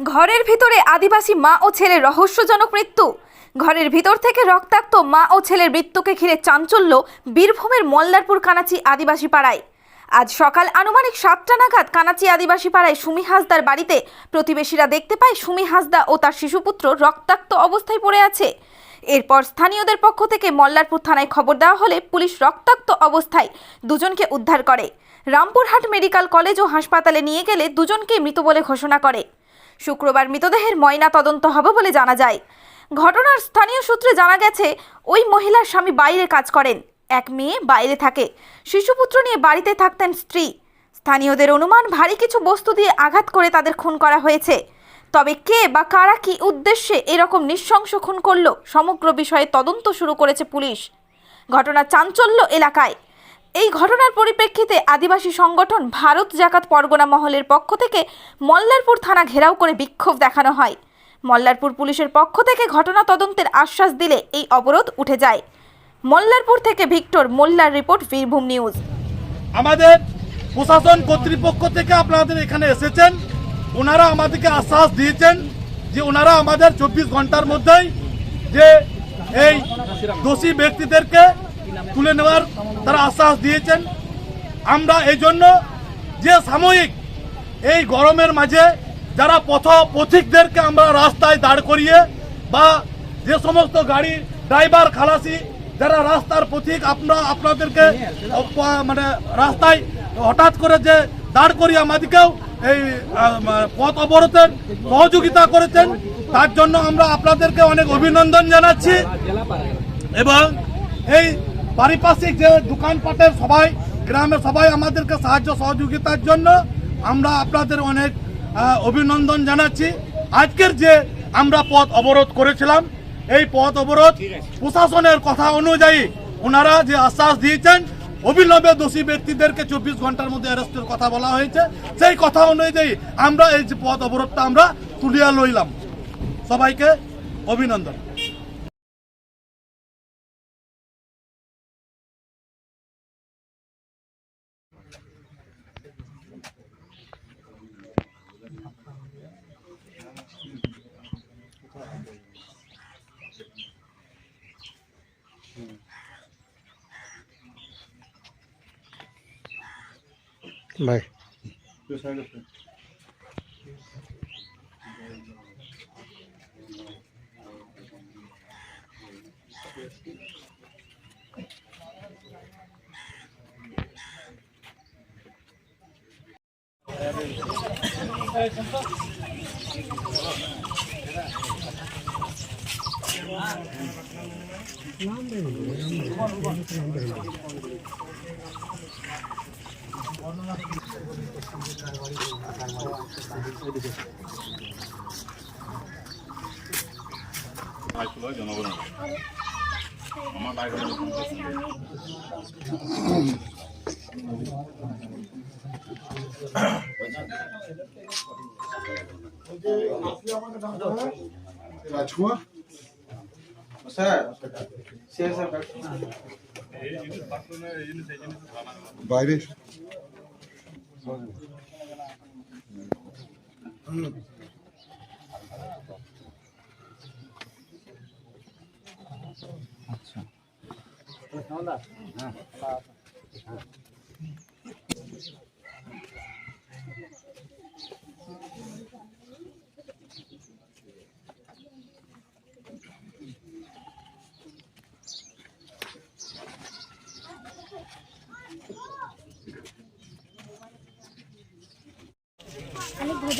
ঘরের ভিতরে আদিবাসী মা ও ছেলের রহস্যজনক মৃত্যু। ঘরের ভিতর থেকে রক্তাক্ত মা ও ছেলের মৃত্যুকে ঘিরে চাঞ্চল্য বীরভূমের মল্লারপুর কানাচি আদিবাসী পাড়ায়। আজ সকাল আনুমানিক সাতটা নাগাদ কানাচি আদিবাসী পাড়ায় সুমি হাসদার বাড়িতে প্রতিবেশীরা দেখতে পায় সুমি হাসদা ও তার শিশুপুত্র রক্তাক্ত অবস্থায় পড়ে আছে। এরপর স্থানীয়দের পক্ষ থেকে মল্লারপুর থানায় খবর দেওয়া হলে পুলিশ রক্তাক্ত অবস্থায় দুজনকে উদ্ধার করে। রামপুরহাট মেডিকেল কলেজ ও হাসপাতালে নিয়ে গেলে দুজনকে মৃত বলে ঘোষণা করে। শুক্রবার মৃতদেহের ময়না তদন্ত হবে বলে জানা যায়। ঘটনার স্থানীয় সূত্রে জানা গেছে, ওই মহিলার স্বামী বাইরে কাজ করেন। এক মেয়ে বাইরে থাকে। শিশুপুত্র নিয়ে বাড়িতে থাকতেন স্ত্রী। স্থানীয়দের অনুমান, ভারী কিছু বস্তু দিয়ে আঘাত করে তাদের খুন করা হয়েছে। তবে কে বা কারা কি উদ্দেশ্যে এরকম নৃশংস খুন করল, সমগ্র বিষয়ে তদন্ত শুরু করেছে পুলিশ। ঘটনা চাঞ্চল্য এলাকায়। এই ঘটনার পরিপ্রেক্ষিতে আদিবাসী সংগঠন ভারত জাকাত পরগনা মহলের পক্ষ থেকে মল্লারপুর থানা ঘেরাও করে বিক্ষোভ দেখানো হয়। মল্লারপুর পুলিশের পক্ষ থেকে ঘটনা তদন্তের আশ্বাস দিলে এই অবরোধ উঠে যায়। মল্লারপুর থেকে ভিক্টর মোল্লার রিপোর্ট, বীরভূম নিউজ। আমাদের প্রশাসন কর্তৃপক্ষ থেকে আপনাদের এখানে এসেছেন। ওনারা আমাদেরকে আশ্বাস দিয়েছেন যে ওনারা আমাদের চব্বিশ ঘণ্টার মধ্যেই যে এই দোষী ব্যক্তিদেরকে তুলে নেওয়ার তারা আশ্বাস দিয়েছেন। আমরা এই জন্য যে সাময়িক এই গরমের মাঝে যারা পথ পথিকদেরকে আমরা রাস্তায় দাঁড় করিয়ে বা যে সমস্ত গাড়ি, ড্রাইভার, খালাসি যারা রাস্তার পথিক আপনারা আপনাদেরকে মানে রাস্তায় হঠাৎ করে যে দাঁড় করিয়ে আমাদেরকেও এই পথ অবরোধের সহযোগিতা করেছেন। তার জন্য আমরা আপনাদেরকে অনেক অভিনন্দন জানাচ্ছি। এবং এই পারিপার্শ্বিক যে দোকানপাটের সবাই গ্রামের সবাই আমাদেরকে সাহায্য সহযোগিতার জন্য আমরা আপনাদের অনেক অভিনন্দন জানাচ্ছি। আজকের যে আমরা পথ অবরোধ করেছিলাম এই পথ অবরোধ প্রশাসনের কথা অনুযায়ী ওনারা যে আশ্বাস দিয়েছেন অবিলম্বে দোষী ব্যক্তিদেরকে চব্বিশ ঘণ্টার মধ্যে অ্যারেস্টের কথা বলা হয়েছে। সেই কথা অনুযায়ী আমরা এই যে পথ অবরোধটা আমরা তুলিয়া লইলাম। সবাইকে অভিনন্দন। Bye Thank you. এসো। চলে যাও না হ্যাঁ আপনাদের নাম্বারগুলো সব দিয়ে আমি সব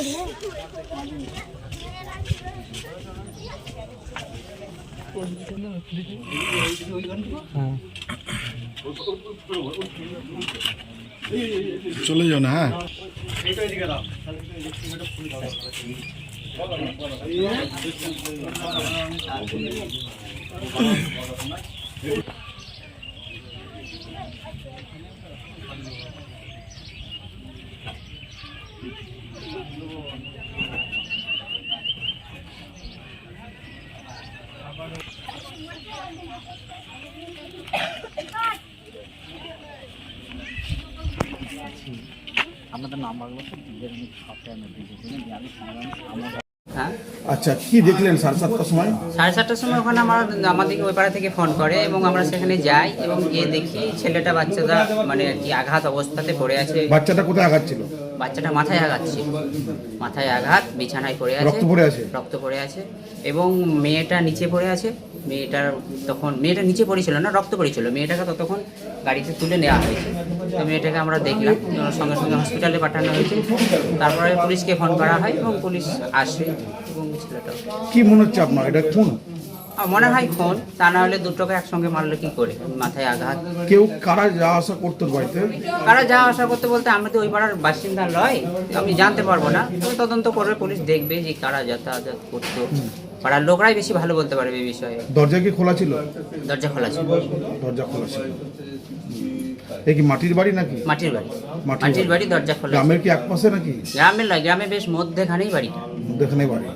টাইমে দিয়ে দিই আমি সমাধান আমার হ্যাঁ আচ্ছা কি দেখলেন সাড়ে সাতটার সময়? সাড়ে সাতটার সময় ওখানে আমার আমাদেরকে ওই পাড়া থেকে ফোন করে এবং আমরা সেখানে যাই এবং গিয়ে দেখি ছেলেটা বাচ্চাটা মানে আর কি আঘাত অবস্থাতে পড়ে আছে। বাচ্চাটা কোথায় আঘাত ছিল? বাচ্চাটা মাথায় আঘাত ছিল। মাথায় আঘাত বিছানায় পড়ে আছে। রক্ত পড়ে আছে? রক্ত পড়ে আছে এবং মেয়েটা নিচে পড়ে আছে। মেয়েটার তখন মেয়েটা নিচে পড়েছিল না রক্ত পড়েছিল। মেয়েটাকে ততক্ষণ গাড়িতে তুলে নেওয়া হয়েছে। তো মেয়েটাকে আমরা দেখলাম সঙ্গে সঙ্গে হসপিটালে পাঠানো হয়েছে। তারপরে পুলিশকে ফোন করা হয় এবং পুলিশ আসে এবং ছেলেটা কি মনে হচ্ছে আপনার? এটা খুন? মনে হয় ফোন তা না হলে দুটোকে একসঙ্গে মারলো কি করে? মাথায় আঘাত। কেউ কারা যাওয়া আসা করতো বাড়িতে? কারা যা আশা করতে বলতে আমরা তো ওই পাড়ার বাসিন্দা নয়। আমি জানতে পারব না। তদন্ত করবে পুলিশ দেখবে যে কারা যাতায়াত করতো। পাড়ার লোকরাই বেশি ভালো বলতে পারবে এই বিষয়ে। দরজা কি খোলা ছিল? দরজা খোলা ছিল। দরজা খোলা ছিল। এ কি মাটির বাড়ি নাকি? মাটির বাড়ি। মাটির দরজা খোলা গ্রামের কি এক নাকি? গ্রামের নয় গ্রামে বেশ মধ্যেখানেই বাড়িটা। যেখানে বাড়ি।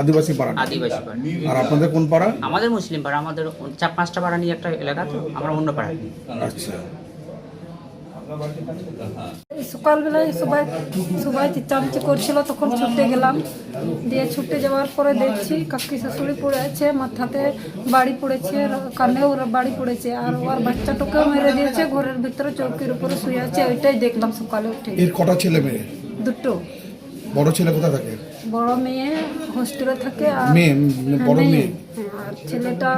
আদিবাসী পাড়া আদিবাসী পাড়া। আর আপনাদের কোন পাড়া? আমাদের মুসলিম পাড়া আমাদের চার পাঁচটা পাড়া নিয়ে একটা এলাকা তো আমরা অন্য পাড়া। আচ্ছা। সকালবেলায় সবাই সবাই চিচামিচি করছিল তখন ছুটে গেলাম। দিয়ে ছুটে যাওয়ার পরে দেখছি কাকি শাশুড়ি পড়ে আছে মাথাতে বাড়ি পড়েছে আর কানেও ওর বাড়ি পড়েছে আর ওর বাচ্চাটাকেও মেরে দিয়েছে ঘরের ভিতরে চৌকির উপরে শুয়ে আছে ওইটাই দেখলাম সকালে উঠে। এর কটা ছেলে মেয়ে? দুটো। বড় ছেলে কোথায় থাকে? বড় মেয়ে হোস্টেলে থাকে আর মেয়ে, বড় হ্যাঁ, মেয়ে। হ্যাঁ, আর ছেলেটা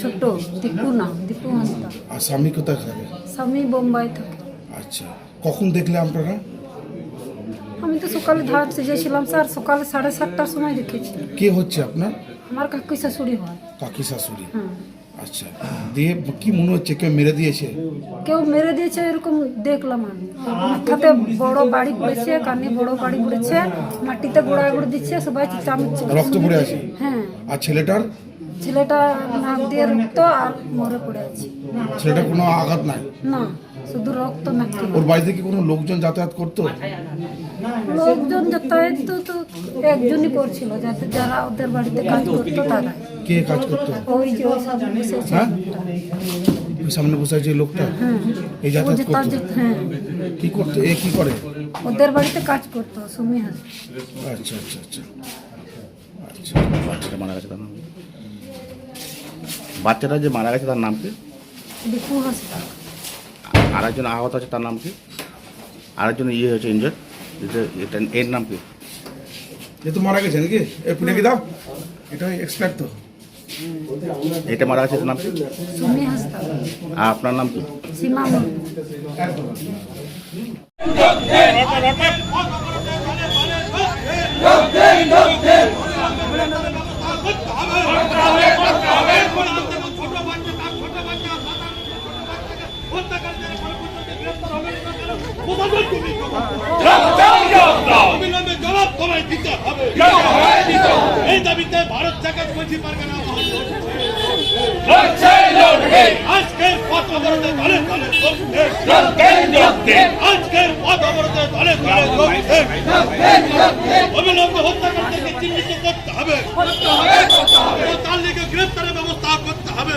ছোট দীপু না দীপু হাসতা আর স্বামী কোথায় থাকে? স্বামী বোম্বাই থাকে। আচ্ছা কখন দেখলে আপনারা? আমি তো সকালে ধার সেজেছিলাম স্যার সকালে সাড়ে সাতটার সময় দেখেছি। কে হচ্ছে আপনার? আমার কাকি শাশুড়ি হয়। কাকি শাশুড়ি। আচ্ছা দিয়ে কি মনে হচ্ছে কেউ মেরে দিয়েছে? কেউ মেরে দিয়েছে এরকম দেখলাম আমি। মাথাতে বড় বাড়ি পড়েছে কানে বড় বাড়ি পড়েছে মাটিতে গোড়া গোড়ে দিচ্ছে সবাই চিচামিচি রক্ত পড়ে আছে? হ্যাঁ। আর ছেলেটার? ছেলেটা নাক দিয়ে রক্ত আর মরে পড়ে আছে। ছেলেটার কোনো আঘাত নাই? না। শুধু রক্ত নাকি? ওর বাড়িতে কি কোনো লোকজন যাতায়াত করতো? লোকজন যাতায়াত তো তো একজনই করছিল যাতে যারা ওদের বাড়িতে কাজ করতো তারা। কে কাজ করতো? ওই যে ওই সামনে বসেছে হ্যাঁ? সামনে বসে আছে এই লোকটা এই ও যাতায়াত করতো। হ্যাঁ। কি করতো? এ কি করে? ওদের বাড়িতে কাজ করতো সুমি হাস। আচ্ছা আচ্ছা আচ্ছা। আচ্ছা। বাচ্চাটা মারা গেছে তার নাম কি? বাচ্চাটা যে মারা গেছে তার নাম কি? দীপু হাসতা আর একজন আহত আছে তার নাম কি আরেকজন ইয়ে হয়েছে ইঞ্জয় এটা এর নাম কি তো মারা গেছে নাকি এ পুনে কি দাও এটা এক্সপার্ট তো এটা মারা গেছে নাম কি সুমি আর আপনার নাম কি সীমা মুর্মু অবিলম্বে জবাব তোমায় দিতে হবে এই দাবিতে ভারত থেকে বলছি পারগানা আজকের পথ অবরোধে দলে দলে। আজকের পথ অবরোধে দলে দলে। অবিলম্বে হত্যাকারীদেরকে চিহ্নিত করতে হবে তার হবে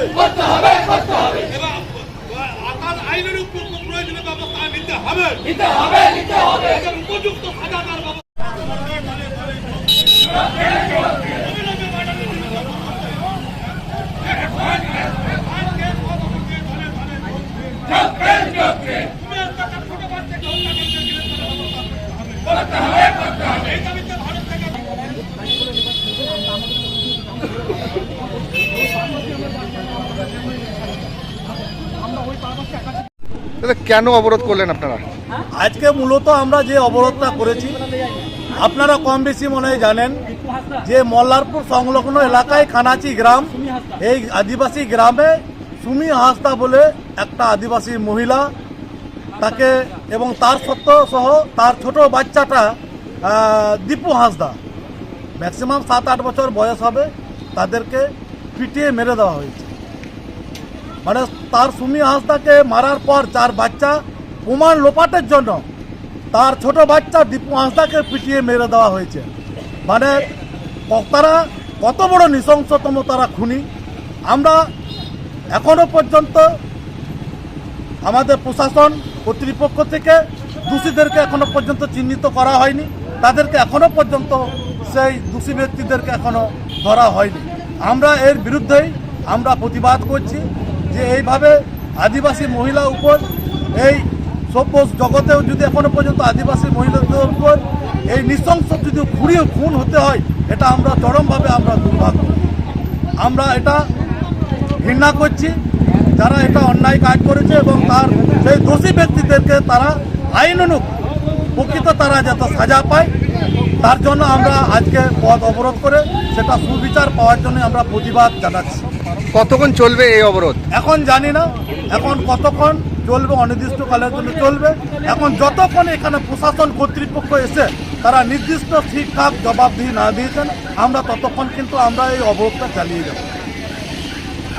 ব্যবস্থা নিতে হবে দাদা কেন অবরোধ করলেন আপনারা? আজকে মূলত আমরা যে অবরোধটা করেছি আপনারা কম বেশি মনে হয় জানেন যে মল্লারপুর সংলগ্ন এলাকায় খানাচি গ্রাম, এই আদিবাসী গ্রামে সুমি হাসদা বলে একটা আদিবাসী মহিলা তাকে এবং তার সত্য সহ তার ছোট বাচ্চাটা দীপু হাসদা। ম্যাক্সিমাম সাত আট বছর বয়স হবে, তাদেরকে পিটিয়ে মেরে দেওয়া হয়েছে। মানে তার সুমি হাসদাকে মারার পর চার বাচ্চা প্রমাণ লোপাটের জন্য তার ছোট বাচ্চা দীপু হাসদাকে পিটিয়ে মেরে দেওয়া হয়েছে। মানে তারা কত বড় নৃশংসতম তারা খুনি। আমরা এখনও পর্যন্ত আমাদের প্রশাসন কর্তৃপক্ষ থেকে দোষীদেরকে এখনও পর্যন্ত চিহ্নিত করা হয়নি। তাদেরকে এখনও পর্যন্ত সেই দোষী ব্যক্তিদেরকে এখনও ধরা হয়নি। আমরা এর বিরুদ্ধেই আমরা প্রতিবাদ করছি যে এইভাবে আদিবাসী মহিলা উপর এই সভ্য জগতেও যদি এখনও পর্যন্ত আদিবাসী মহিলাদের উপর এই নৃশংস যদি খুঁড়িয়ে খুন হতে হয় এটা আমরা চরমভাবে আমরা দুর্ভাগ্য। আমরা এটা ঘৃণা করছি যারা এটা অন্যায় কাজ করেছে এবং তার সেই দোষী ব্যক্তিদেরকে তারা আইনানুক প্রকৃত তারা যাতে সাজা পায় তার জন্য আমরা আজকে পথ অবরোধ করে সেটা সুবিচার পাওয়ার জন্য আমরা প্রতিবাদ জানাচ্ছি। কতক্ষণ চলবে এই অবরোধ? এখন জানি না এখন কতক্ষণ চলবে অনির্দিষ্টকালের জন্য চলবে। এখন যতক্ষণ এখানে প্রশাসন কর্তৃপক্ষ এসে তারা নির্দিষ্ট ঠিকঠাক জবাবদিহি না দিয়েছেন আমরা ততক্ষণ কিন্তু আমরা এই অবরোধটা চালিয়ে যাব।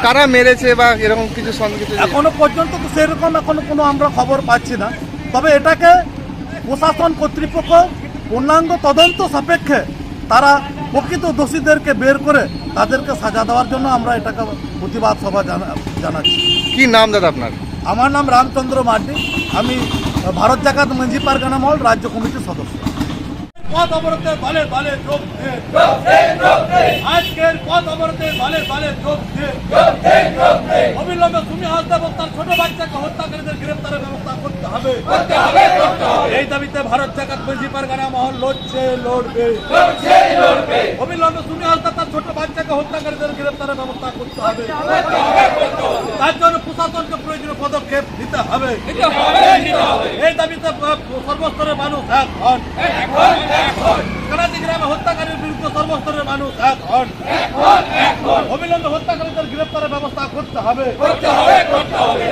কারা মেরেছে বা এরকম কিছু সন্দেহ এখনও পর্যন্ত তো সেরকম এখনও কোনো আমরা খবর পাচ্ছি না। তবে এটাকে প্রশাসন কর্তৃপক্ষ পূর্ণাঙ্গ তদন্ত সাপেক্ষে তারা প্রকৃত দোষীদেরকে বের করে তাদেরকে সাজা দেওয়ার জন্য আমরা এটাকে প্রতিবাদ সভা জানা- জানাচ্ছি। কি নাম দাদা আপনার? আমার নাম রামচন্দ্র মার্ডি। আমি ভারত জাকাত মঞ্জি পারগানা মহল রাজ্য কমিটির সদস্য। পথ অবরোধে দলে দলে যোগ আজকের পথ অবরোধে দলে দলে যোগ অবিলম্বে তুমি হত্যা তার ছোট বাচ্চাকে হত্যাকারীদের গ্রেপ্তারের ব্যবস্থা করতে হবে। এই দাবিতে ভারত জাকাত মঞ্জি পারগানা মহল লড়ছে লড়বে। অবিলম্বে তুমি হত্যা তার ছোট বাচ্চাকে হত্যাকারীদের গ্রেপ্তারের ব্যবস্থা করতে হবে। তার জন্য প্রশাসনকে প্রয়োজনীয় পদক্ষেপ নিতে হবে। এই দাবিতে সর্বস্তরের মানুষ এক হন। মানুষ এক হন। অবিলম্বে হত্যাকারীদের গ্রেপ্তারের ব্যবস্থা করতে হবে।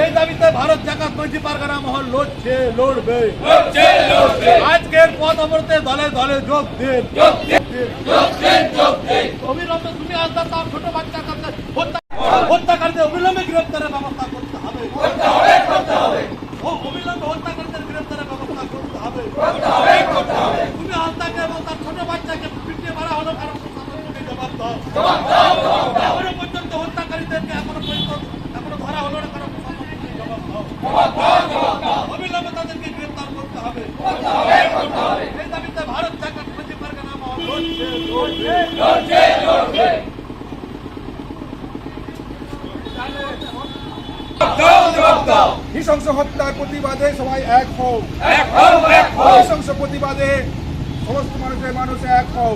এই দাবিতে ভারত জাকাত মৈত্রী পারগানা মহল লড়ছে লড়বে। আজকের পথ অবরোধে দলে দলে যোগ দিন। অবিলম্বে তুমি আস্তে তার ছোট বাচ্চা কাছে হত্যাকারীদের অবিলম্বে গ্রেপ্তারের ব্যবস্থা করতে হবে। ও অবিলম্বে হত্যাকারীদের গ্রেপ্তারের ব্যবস্থা করতে হবে। তুমি হত্যাকে এবং তার ছোট বাচ্চাকে পিটিয়ে মারা হলো কারণ এখনও পর্যন্ত হত্যাকারীদেরকে এখনও পর্যন্ত এখনও ধরা হলো না কারণ প্রশাসনকে জবাব দাও অবিলম্বে তাদেরকে গ্রেপ্তার করতে হবে এই দাবিতে ভারত জাকাত মন্ত্রী পারগানা মহল লড়ছে লড়বে নৃশংস হত্যার প্রতিবাদে সবাই এক হও নৃশংস প্রতিবাদে সমস্ত মানুষের মানুষ এক হও।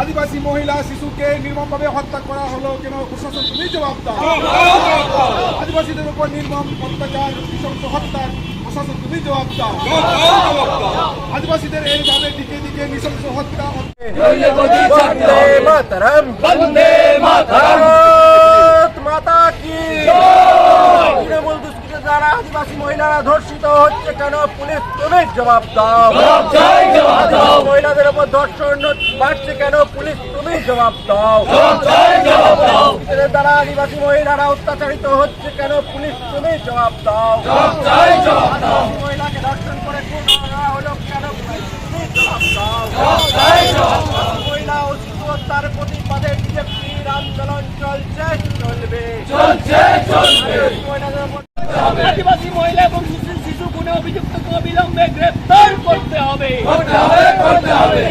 আদিবাসী মহিলা শিশুকে নির্মমভাবে হত্যা করা হলো কেন? প্রশাসন তুমি জবাব দাও আদিবাসীদের উপর নির্মম অত্যাচার নৃশংস হত্যার প্রশাসন তুমি জবাব দাও আদিবাসীদের এইভাবে দিকে দিকে নৃশংস হত্যা মাতা কি? তৃণমূল আদিবাসী মহিলারা ধর্ষিত হচ্ছে কেন? পুলিশ তুমি জবাব দাও। মহিলাদের উপর ধর্ষণ বাড়ছে কেন? পুলিশ তুমি জবাব দাও। দ্বারা আদিবাসী মহিলারা অত্যাচারিত হচ্ছে কেন? পুলিশ তুমি জবাব দাও। মহিলাকে ধর্ষণ করে হলো কেন? পুলিশ তুমি জবাব দাও। মহিলা হত্যার প্রতিবাদে বিজেপির আন্দোলন চলছে চলবে। চলছে চলবে। আদিবাসী মহিলা এবং শিশু শিশু গুণে অভিযুক্তকে অবিলম্বে গ্রেপ্তার করতে হবে।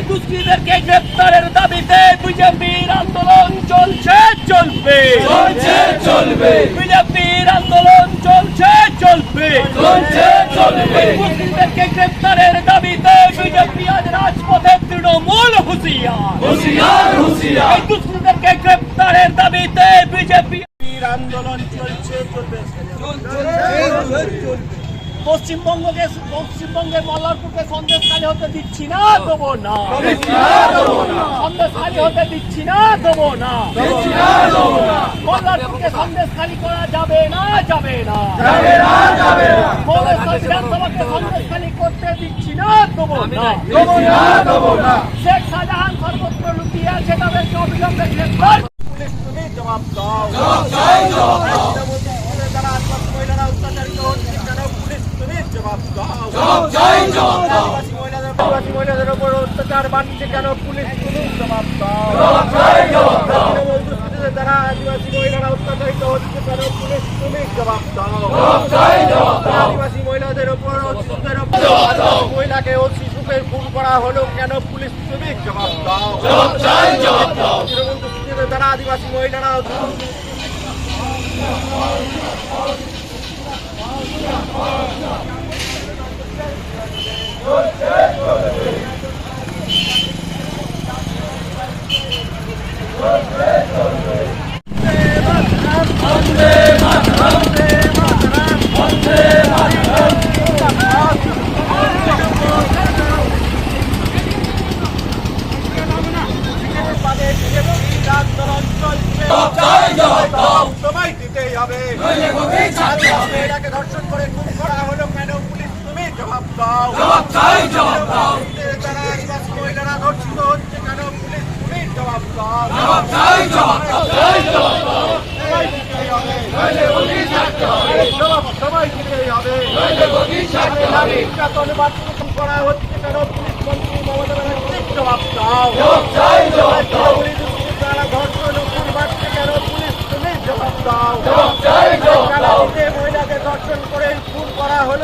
দুষ্কৃতীদেরকে গ্রেপ্তারের দাবিতে বিজেপির আন্দোলন চলছে চলবে। চলছে চলবে। বিজেপির আন্দোলন চলছে চলবে। চলছে চলবে। দুষ্কৃতীদেরকে গ্রেপ্তারের দাবিতে বিজেপি আজ রাজপথে তৃণমূল হুঁশিয়ার। হুঁশিয়ার হুঁশিয়ার। দুষ্কৃতীদেরকে গ্রেপ্তারের দাবিতে বিজেপি আন্দোলন চলছে চলবে পশ্চিমবঙ্গকে পশ্চিমবঙ্গের মল্লারপুরকে সন্দেশ খালি হতে দিচ্ছি না দেবো না। সন্দেশ খালি হতে দিচ্ছি না দেবো না। মল্লারপুরকে সন্দেশ খালি করা যাবে না যাবে না। বিধানসভাকে সন্দেশ খালি করতে দিচ্ছি না দেবো না। শেখ শাহজাহান সর্বত্র লুকিয়ে আছে তাদেরকে অবিলম্বে গ্রেফতার পুলিশ তুমি জবাব দাও তৃণমূল দুষ্কৃতীদের দ্বারা আদিবাসী মহিলারা অত্যাচারিত হচ্ছে কেন পুলিশ তুমি জবাব দাও আদিবাসী মহিলাদের আদিবাসী মহিলাদের উপর অত্যাচার বাড়ছে কেন পুলিশ তুমি জবাব দ্বারা আদিবাসী মহিলারা অত্যাচারিত হচ্ছে কেন পুলিশ তুমি জবাব আদিবাসী মহিলাদের উপর মহিলাকে ও শিশুকে খুন করা হলো কেন পুলিশ তুমি জবাব দাও। আদিবাসী মহিলারা দাও। জবাব চাই জবাব দাও। যারা আদিবাসী মহিলারা ধর্ষিত হচ্ছে কেন? পুলিশ পুলিশ জবাব দাও। জবাব চাই জবাব দাও। চাই জবাব দাও নইলে বলি ছাড়তে হবে। জবাব সবাই দিতেই হবে। নইলে বলি ছাড়তে হবে। নির্যাতন বাস্তবায়ন করা হচ্ছে কেন? পুলিশ মন্ত্রী মমতা ব্যানার্জি জবাব দাও। জবাব চাই জবাব দাও। পুলিশ যারা ধর্ষণ করছে কেন? পুলিশ তুমি জবাব দাও। জবাব চাই জবাব দাও। মহিলাকে ধর্ষণ করে খুন করা হলো।